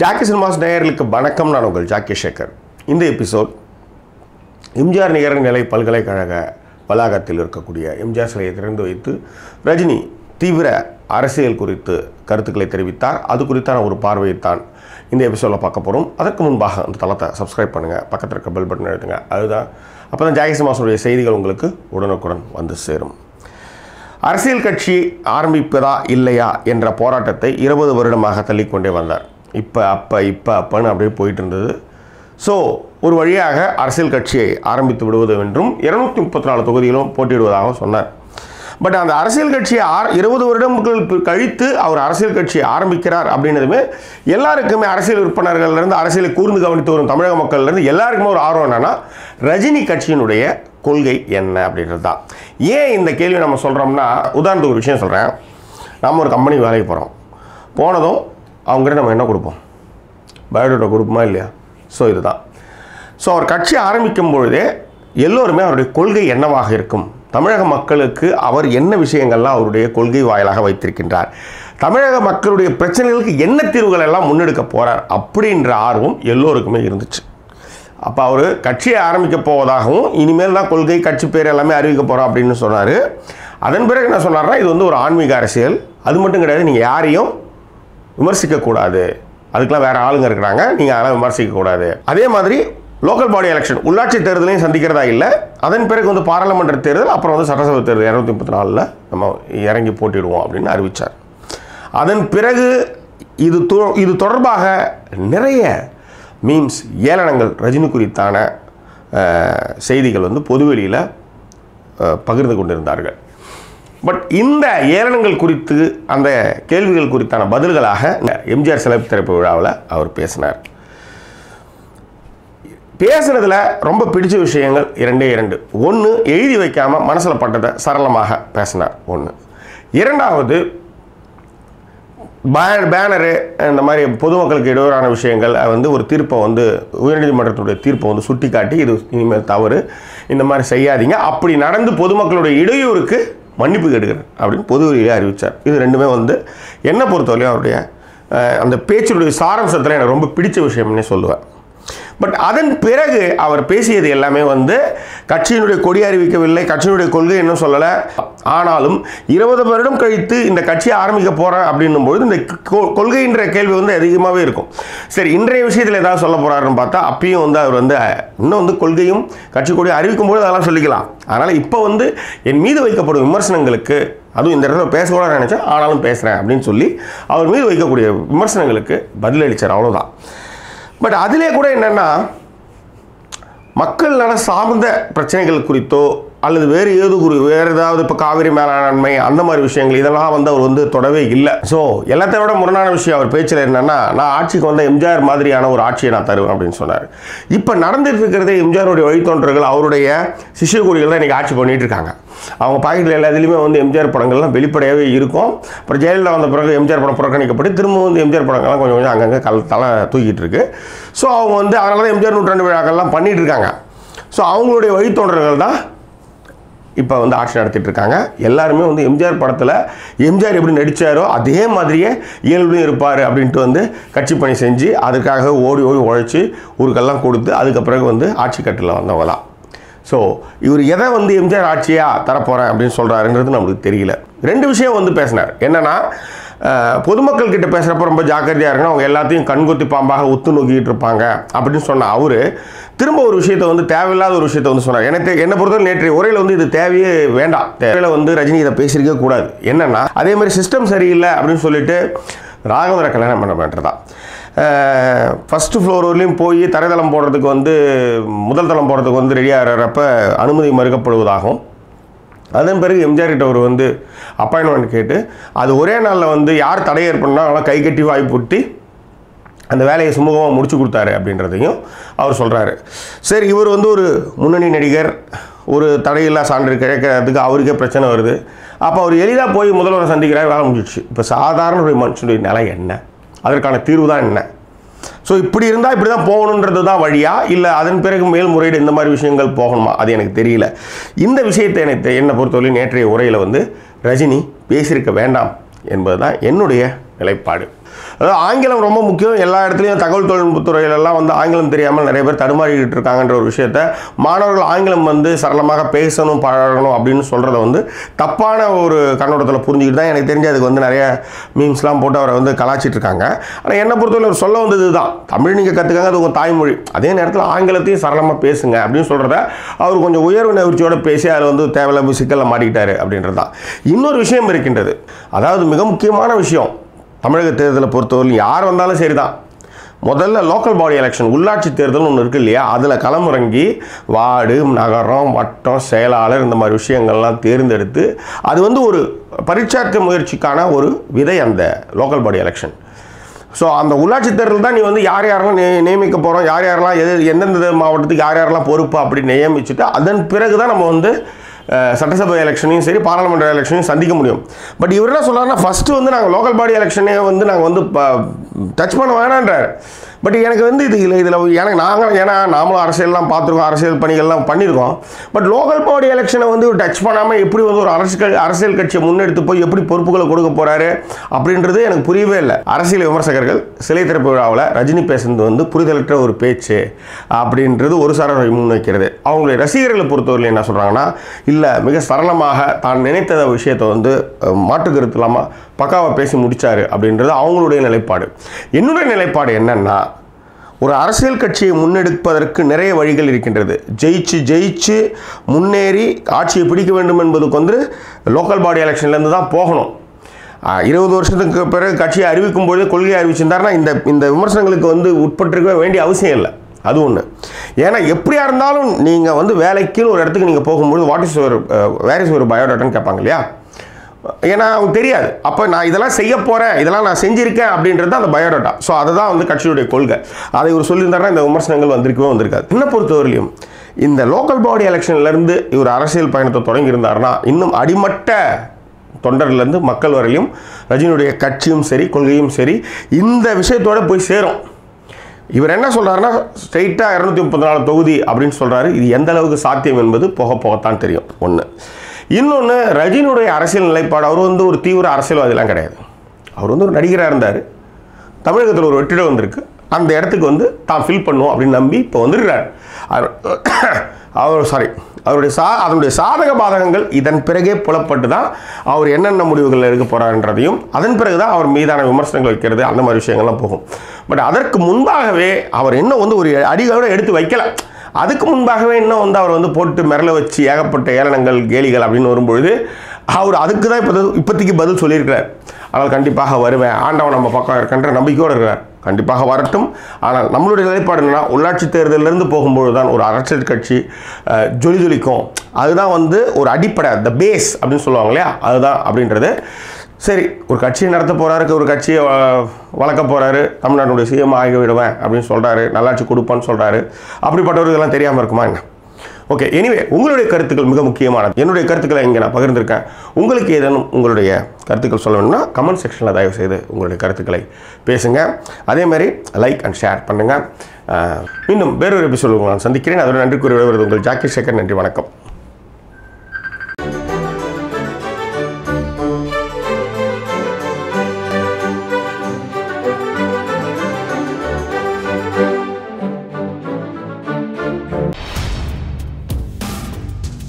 Jackie cinemas நேயர்களுக்கு வணக்கம் நான் உங்கள் ஜாக்கி சேகர். இந்த எபிசோட் எம்ஜிஆர் நிகர்நிலை பல்கலைக்கழக வளாகத்தில் இருக்கக்கூடிய எம்ஜிஆர் சிலையை திறந்து வைத்து ரஜினி தீவிர அரசியல் குறித்து கருத்துக்களை தெரிவித்தார். அது குறித்தான ஒரு பார்வையைத்தான் இந்த எபிசோடில் பார்க்க போகிறோம் அதற்கு முன்பாக அந்த தளத்தை சப்ஸ்கிரைப் பண்ணுங்கள் பக்கத்தில் இருக்க பெல் பட்டன் எழுதுங்க அதுதான் அப்போ தான் ஜாகி சினிமாஸுடைய செய்திகள் உங்களுக்கு உடனுக்குடன் வந்து சேரும். அரசியல் கட்சி ஆரம்பிப்பதா இல்லையா என்ற போராட்டத்தை இருபது வருடமாக தள்ளிக்கொண்டே வந்தார். இப்போ அப்போ இப்போ அப்பன்னு அப்படியே போயிட்டு இருந்தது. ஸோ ஒரு வழியாக அரசியல் கட்சியை ஆரம்பித்து விடுவது என்றும் இருநூத்தி முப்பத்தி நாலு தொகுதிகளும் போட்டியிடுவதாக சொன்னார். பட் அந்த அரசியல் கட்சியை ஆர் இருபது வருடங்கள் கழித்து அவர் அரசியல் கட்சியை ஆரம்பிக்கிறார் அப்படின்னதுமே எல்லாருக்குமே அரசியல் உறுப்பினர்கள்லேருந்து அரசியலை கூர்ந்து கவனித்து வரும் தமிழக மக்கள்லேருந்து எல்லாருக்குமே ஒரு ஆர்வம் என்னன்னா ரஜினி கட்சியினுடைய கொள்கை என்ன அப்படின்றது தான். ஏன் இந்த கேள்வி நம்ம சொல்கிறோம்னா உதாரணத்துக்கு ஒரு விஷயம் சொல்கிறேன் நம்ம ஒரு கம்பெனி வேலைக்கு போகிறோம் போனதும் அவங்ககிட்ட நம்ம என்ன கொடுப்போம்? பயோடேட்டா கொடுப்போமா இல்லையா? ஸோ இதுதான். ஸோ அவர் கட்சி ஆரம்பிக்கும் பொழுதே எல்லோருமே அவருடைய கொள்கை என்னவாக இருக்கும்? தமிழக மக்களுக்கு அவர் என்ன விஷயங்கள்லாம் அவருடைய கொள்கை வாயிலாக வைத்திருக்கின்றார்? தமிழக மக்களுடைய பிரச்சனைகளுக்கு என்ன தீர்வுகள் எல்லாம் முன்னெடுக்க போகிறார் அப்படின்ற ஆர்வம் எல்லோருக்குமே இருந்துச்சு. அப்போ அவர் கட்சியை ஆரம்பிக்க போவதாகவும் இனிமேல் தான் கொள்கை கட்சி பேர் எல்லாமே அறிவிக்க போகிறோம் அப்படின்னு சொன்னார். அதன் பிறகு என்ன சொன்னார்னா இது வந்து ஒரு ஆன்மீக அரசியல். அது மட்டும் கிடையாது நீங்கள் யாரையும் விமர்சிக்கக்கூடாது. அதுக்கெல்லாம் வேறு ஆளுங்க இருக்கிறாங்க. நீங்கள் அதெல்லாம் விமர்சிக்கக்கூடாது. அதே மாதிரி லோக்கல் பாடி எலெக்ஷன் உள்ளாட்சி தேர்தலையும் சந்திக்கிறதா இல்லை. அதன் பிறகு வந்து பாராளுமன்ற தேர்தல் அப்புறம் வந்து சட்டசபை தேர்தல் இரநூத்தி முப்பத்தி நாலில் நம்ம இறங்கி போட்டிடுவோம் அப்படின்னு அறிவித்தார் அதன் பிறகு இது தொ- இது தொடர்பாக நிறைய மீம்ஸ் ஏளனங்கள் ரஜினி குறித்தான செய்திகள் வந்து பொதுவெளியில் பகிர்ந்து கொண்டிருந்தார்கள். பட் இந்த ஏளனங்கள் குறித்து அந்த கேள்விகள் குறித்தான பதில்களாக எம்ஜிஆர் சிறப்பு திறப்பு விழாவில் அவர் பேசினார். பேசுனதுல ரொம்ப பிடிச்ச விஷயங்கள் இரண்டே இரண்டு. ஒன்று எழுதி வைக்காமல் மனசில் பட்டதை சரளமாக பேசினார். ஒன்று இரண்டாவது பே- பேனரு இந்த மாதிரி பொதுமக்களுக்கு இடையூறான விஷயங்கள் அது வந்து ஒரு தீர்ப்பை வந்து உயர்நீதிமன்றத்துடைய தீர்ப்பை வந்து சுட்டி காட்டி இது இனிமேல் தவறு இந்த மாதிரி செய்யாதீங்க. அப்படி நடந்து பொதுமக்களுடைய இடையூறுக்கு மன்னிப்பு கேட்டுக்கிறேன் அப்படின்னு பொது பொதுவெளியிலே அறிவித்தார் இது ரெண்டுமே வந்து என்னை பொறுத்தவரையும் அவருடைய அந்த பேச்சினுடைய சாராம்சத்தில் எனக்கு ரொம்ப பிடிச்ச விஷயம்னே சொல்லுவேன். பட் அதன் பிறகு அவர் பேசியது எல்லாமே வந்து கட்சியினுடைய கொடி அறிவிக்கவில்லை கட்சியினுடைய கொள்கை இன்னும் சொல்லலை. ஆனாலும் இருபது வருடம் கழித்து இந்த கட்சியை ஆரம்பிக்க போகிறேன் அப்படின்னும் பொழுது இந்த கொ- கொள்கைன்ற கேள்வி வந்து அதிகமாகவே இருக்கும். சரி இன்றைய விஷயத்தில் ஏதாவது சொல்ல போகிறாருன்னு பார்த்தா அப்பயும் வந்து அவர் வந்து இன்னும் வந்து கொள்கையும் கட்சி கொடி அறிவிக்கும் பொழுது அதெல்லாம் சொல்லிக்கலாம். அதனால் இப்போ வந்து என் மீது வைக்கப்படும் விமர்சனங்களுக்கு அதுவும் இந்த இடத்துல பேசக்கூடாது நினச்சேன் ஆனாலும் பேசுகிறேன் அப்படின்னு சொல்லி அவர் மீது வைக்கக்கூடிய விமர்சனங்களுக்கு பதிலளித்தார் அவ்வளோதான் பட் அதிலே கூட என்னென்னா மக்கள் நல சார்ந்த பிரச்சனைகள் குறித்தோ அல்லது வேறு ஏது குறி வேறு ஏதாவது இப்போ காவிரி மேலாண்மை அந்த மாதிரி விஷயங்கள் இதெல்லாம் வந்து அவர் வந்து தொடவே இல்லை. ஸோ எல்லாத்தை விட முரணான விஷயம் அவர் பேச்சில் என்னென்னா நான் ஆட்சிக்கு வந்த எம்ஜிஆர் மாதிரியான ஒரு ஆட்சியை நான் தருவேன் அப்படின்னு சொன்னார். இப்போ நடந்துட்டு இருக்கிறதே எம்ஜிஆருடைய வழித்தோன்றர்கள் அவருடைய சிஷ்யகுடிகள் தான் இன்றைக்கி ஆட்சி பண்ணிட்டு இருக்காங்க. அவங்க பாக்கெட்டில் எல்லா இதுலேயுமே வந்து எம்ஜிஆர் படங்கள்லாம் வெளிப்படையாகவே இருக்கும். அப்புறம் ஜெயலலிதா வந்த பிறகு எம்ஜிஆர் படம் புறக்கணிக்கப்பட்டு திரும்ப வந்து எம்ஜிஆர் படங்கள்லாம் கொஞ்சம் கொஞ்சம் அங்கங்கே கல் தலை தூக்கிட்டு இருக்கு. ஸோ அவங்க வந்து அதனால தான் எம்ஜிஆர் நூற்றாண்டு விழாக்கள்லாம் பண்ணிட்டு இருக்காங்க. ஸோ அவங்களுடைய வழித்தோன்றர்கள் தான் இப்போ வந்து ஆட்சி நடத்திட்டு இருக்காங்க எல்லாருமே வந்து எம்ஜிஆர் படத்தில் எம்ஜிஆர் எப்படி நடித்தாரோ அதே மாதிரியே இயல்புலையும் இருப்பார் அப்படின்ட்டு வந்து கட்சி பணி செஞ்சு அதுக்காக ஓடி ஓடி உழைச்சி ஊருக்கெல்லாம் கொடுத்து அதுக்கு பிறகு வந்து ஆட்சி கட்டில் வந்தவங்களாம் ஸோ இவர் எதை வந்து எம்ஜிஆர் ஆட்சியாக தரப்போகிறேன் அப்படின்னு சொல்கிறாருன்றது நம்மளுக்கு தெரியல. ரெண்டு விஷயம் வந்து பேசினார். என்னென்னா பொதுமக்கள் கிட்ட பேசுகிறப்ப ரொம்ப ஜாக்கிரதையாக இருக்கணும் அவங்க எல்லாத்தையும் கண்கொத்தி பாம்பாக உத்து நோக்கிட்டு இருப்பாங்க அப்படின்னு சொன்ன அவர் திரும்ப ஒரு விஷயத்தை வந்து தேவையில்லாத ஒரு விஷயத்தை வந்து சொன்னார். எனக்கு என்ன என்னை பொறுத்தவரை நேற்றைய உரையில் வந்து இது தேவையே வேண்டாம். தேவையில வந்து ரஜினி இதை பேசியிருக்கவே கூடாது. என்னன்னா அதே மாதிரி சிஸ்டம் சரியில்லை அப்படின்னு சொல்லிட்டு ராகவரை கல்யாணம் பண்ண வேண்டியதான் ஃபஸ்ட்டு ஃப்ளோர் வரலையும் போய் தரைதளம் போடுறதுக்கு வந்து முதல் தளம் போடுறதுக்கு வந்து ரெடியாகிறப்ப அனுமதி மறுக்கப்படுவதாகவும் அதன் பிறகு எம்ஜிஆர் கிட்ட அவர் வந்து அப்பாயின்மெண்ட் கேட்டு அது ஒரே நாளில் வந்து யார் தடை ஏற்படணும் அவங்களாம் கை கட்டி வாய்ப்புட்டி அந்த வேலையை சுமூகமாக முடிச்சு கொடுத்தாரு அப்படின்றதையும் அவர் சொல்கிறாரு சரி இவர் வந்து ஒரு முன்னணி நடிகர் ஒரு தடையில்லா சான்று கிடைக்கிறதுக்கு அவருக்கே பிரச்சனை வருது. அப்போ அவர் எளிதாக போய் முதல்வரை சந்திக்கிறார் வேலை முடிஞ்சிடுச்சு. இப்போ சாதாரண ஒரு மனுஷனுடைய நிலை என்ன? அதற்கான தீர்வு தான் என்ன? ஸோ இப்படி இருந்தால் இப்படி தான் போகணுன்றது தான் வழியா? இல்லை அதன் பிறகு மேல்முறையீடு இந்த மாதிரி விஷயங்கள் போகணுமா? அது எனக்கு தெரியல. இந்த விஷயத்தை எனக்கு என்னை பொறுத்தவரையும் நேற்றைய உரையில் வந்து ரஜினி பேசியிருக்க வேண்டாம் என்பது தான் என்னுடைய நிலைப்பாடு. அதாவது ஆங்கிலம் ரொம்ப முக்கியம். எல்லா இடத்துலையும் தகவல் தொழில்நுட்பத்துறையிலெல்லாம் வந்து ஆங்கிலம் தெரியாமல் நிறைய பேர் தடுமாறிக்கிட்டு இருக்காங்கன்ற ஒரு விஷயத்த மாணவர்கள் ஆங்கிலம் வந்து சரளமாக பேசணும் பழகணும் அப்படின்னு சொல்கிறத வந்து தப்பான ஒரு கண்ணோட்டத்தில் புரிஞ்சுக்கிட்டு தான் எனக்கு தெரிஞ்சு அதுக்கு வந்து நிறைய மீம்ஸ்லாம் போட்டு அவரை வந்து கலாச்சிட்டு இருக்காங்க. ஆனால் என்னை பொறுத்தவரை அவர் சொல்ல வந்தது தான் தமிழ் நீங்கள் கற்றுக்காங்க அது உங்கள் தாய்மொழி. அதே நேரத்தில் ஆங்கிலத்தையும் சரளமாக பேசுங்க அப்படின்னு சொல்கிறத அவர் கொஞ்சம் உயர்வு நெகிழ்ச்சியோடு பேசி அதில் வந்து தேவையில்லாமல் சிக்கலில் மாட்டிக்கிட்டாரு அப்படின்றது தான் இன்னொரு விஷயம் இருக்கின்றது. அதாவது மிக முக்கியமான விஷயம் தமிழக தேர்தலை பொறுத்தவரையிலும் யார் வந்தாலும் சரி தான் முதல்ல லோக்கல் பாடி எலெக்ஷன் உள்ளாட்சி தேர்தல் ஒன்று இருக்கு இல்லையா? அதில் களமிறங்கி வார்டு நகரம் வட்டம் செயலாளர் இந்த மாதிரி விஷயங்கள்லாம் தேர்ந்தெடுத்து அது வந்து ஒரு பரீட்சார்த்த முயற்சிக்கான ஒரு விதை அந்த லோக்கல் பாடி எலெக்ஷன் ஸோ அந்த உள்ளாட்சி தேர்தல் தான் நீ வந்து யார் யாரெல்லாம் நே நியமிக்க போகிறோம் யார் யாரெல்லாம் எது எந்தெந்த மாவட்டத்துக்கு யார் யாரெல்லாம் பொறுப்பு அப்படி நியமிச்சுட்டு அதன் பிறகு தான் நம்ம வந்து சட்டசபை எலெக்ஷனையும் சரி பாராளுமன்ற எலெக்ஷனையும் சந்திக்க முடியும். பட் இவர் என்ன சொல்கிறாருன்னா ஃபஸ்ட்டு வந்து நாங்கள் லோக்கல் பாடி எலெக்ஷனே வந்து நாங்கள் வந்து டச் பண்ண வேணான்றார். பட் எனக்கு வந்து இது இல்லை இதில் எனக்கு நாங்கள் ஏன்னா நாமளும் அரசியல்லாம் பார்த்துருக்கோம் அரசியல் பணிகள்லாம் பண்ணியிருக்கோம். பட் லோக்கல் பாடி எலெக்ஷனை வந்து டச் பண்ணாமல் எப்படி வந்து ஒரு அரசியல் அரசியல் கட்சியை முன்னெடுத்து போய் எப்படி பொறுப்புகளை கொடுக்க போகிறாரு அப்படின்றது எனக்கு புரியவே இல்லை. அரசியல் விமர்சகர்கள் சிலை திறப்பு விழாவில் ரஜினி பேசுனது வந்து புரிதலற்ற ஒரு பேச்சு அப்படின்றது ஒரு சாரார் முன்வைக்கிறது. அவங்களுடைய ரசிகர்களை பொறுத்தவரையில் என்ன சொல்கிறாங்கன்னா இல்லை மிக சரளமாக தான் நினைத்த விஷயத்தை வந்து மாற்று கருத்து இல்லாமல் பக்காவாக பேசி முடித்தார் அப்படின்றது அவங்களுடைய நிலைப்பாடு. என்னுடைய நிலைப்பாடு என்னென்னா ஒரு அரசியல் கட்சியை முன்னெடுப்பதற்கு நிறைய வழிகள் இருக்கின்றது. ஜெயிச்சு ஜெயிச்சு முன்னேறி ஆட்சியை பிடிக்க வேண்டும் என்பதுக்கு வந்து லோக்கல் பாடி எலெக்ஷன்லேருந்து தான் போகணும். இருபது வருஷத்துக்கு பிறகு கட்சியை அறிவிக்கும் பொழுது கொள்கையை அறிவிச்சிருந்தாருன்னா இந்த இந்த விமர்சனங்களுக்கு வந்து உட்பட்டிருக்க வேண்டிய அவசியம் இல்லை. அது ஒன்று ஏன்னா எப்படியா இருந்தாலும் நீங்கள் வந்து வேலைக்குன்னு ஒரு இடத்துக்கு நீங்கள் போகும்போது வாட் இஸ் ஒரு வேர் இஸ் ஒரு பயோடாட்டான்னு கேட்பாங்க இல்லையா? ஏன்னா அவங்க தெரியாது. அப்போ நான் இதெல்லாம் செய்ய போகிறேன் இதெல்லாம் நான் செஞ்சுருக்கேன் அப்படின்றது அந்த பயோடாட்டா. ஸோ அதுதான் வந்து கட்சியுடைய கொள்கை. அதை இவர் சொல்லியிருந்தாருன்னா இந்த விமர்சனங்கள் வந்திருக்கவே வந்திருக்காது. என்ன பொறுத்தவரையிலையும் இந்த லோக்கல் பாடி எலெக்ஷன்லேருந்து இவர் அரசியல் பயணத்தை தொடங்கியிருந்தாருன்னா இன்னும் அடிமட்ட தொண்டர்லேருந்து மக்கள் வரையிலும் ரஜினியுடைய கட்சியும் சரி கொள்கையும் சரி இந்த விஷயத்தோட போய் சேரும். இவர் என்ன சொல்கிறாருன்னா ஸ்ட்ரெயிட்டாக இரநூத்தி முப்பத்தி நாலு தொகுதி அப்படின்னு சொல்கிறாரு இது எந்த அளவுக்கு சாத்தியம் என்பது போக போகத்தான் தெரியும். ஒன்று இன்னொன்று ரஜினியுடைய அரசியல் நிலைப்பாடு அவர் வந்து ஒரு தீவிர அரசியல்வாதிலாம் கிடையாது. அவர் வந்து ஒரு நடிகராக இருந்தார். தமிழகத்தில் ஒரு வெற்றிடம் வந்திருக்கு. அந்த இடத்துக்கு வந்து தான் ஃபில் பண்ணும் அப்படின்னு நம்பி இப்போ வந்துருக்கிறார். அவர் சாரி அவருடைய சா அதனுடைய சாதக பாதகங்கள் இதன் பிறகே புலப்பட்டு தான் அவர் என்னென்ன முடிவுகள் எடுக்க போகிறார்ன்றதையும் அதன் பிறகு தான் அவர் மீதான விமர்சனங்கள் வைக்கிறது அந்த மாதிரி விஷயங்கள்லாம் போகும். பட் அதற்கு முன்பாகவே அவர் இன்னும் வந்து ஒரு அடிகளோட எடுத்து வைக்கலை. அதுக்கு முன்பாகவே இன்னும் வந்து அவர் வந்து போட்டு மிரள வச்சு ஏகப்பட்ட ஏளனங்கள் கேலிகள் அப்படின்னு வரும்பொழுது அவர் அதுக்கு தான் இப்போ இப்போதைக்கு பதில் சொல்லியிருக்கிறார். ஆனால் கண்டிப்பாக வருவேன். ஆண்டவன் நம்ம பக்கம் இருக்கின்ற நம்பிக்கையோடு இருக்கிறார். கண்டிப்பாக வரட்டும். ஆனால் நம்மளுடைய நிலைப்பாடு என்னென்னா உள்ளாட்சி தேர்தலிருந்து போகும்பொழுது தான் ஒரு அரசியல் கட்சி ஜொலி ஜொலிக்கும். அதுதான் வந்து ஒரு அடிப்படை த பேஸ் அப்படின்னு சொல்லுவாங்க இல்லையா? அதுதான் அப்படின்றது. சரி ஒரு கட்சியை நடத்த போகிறாருக்கு ஒரு கட்சியை வளர்க்க போகிறாரு தமிழ்நாட்டுடைய சிஎம் ஆகி விடுவேன் அப்படின்னு சொல்கிறாரு நல்லாட்சி கொடுப்பான்னு சொல்றாரு. அப்படிப்பட்டவர்களெல்லாம் தெரியாமல் இருக்குமா என்ன? ஓகே எனிவே உங்களுடைய கருத்துக்கள் மிக முக்கியமானது. என்னுடைய கருத்துக்களை இங்கே நான் பகிர்ந்திருக்கேன். உங்களுக்கு ஏதேனும் உங்களுடைய கருத்துக்கள் சொல்ல வேணும்னா கமெண்ட் செக்ஷனில் தயவு செய்து உங்களுடைய கருத்துக்களை பேசுங்க. அதே மாதிரி லைக் அண்ட் ஷேர் பண்ணுங்கள் இன்னும் வேறொரு எபிசோடு நான் சந்திக்கிறேன். அதோட நன்றி கூறி விடுவது உங்கள் ஜாக்கி சேகர். நன்றி வணக்கம்.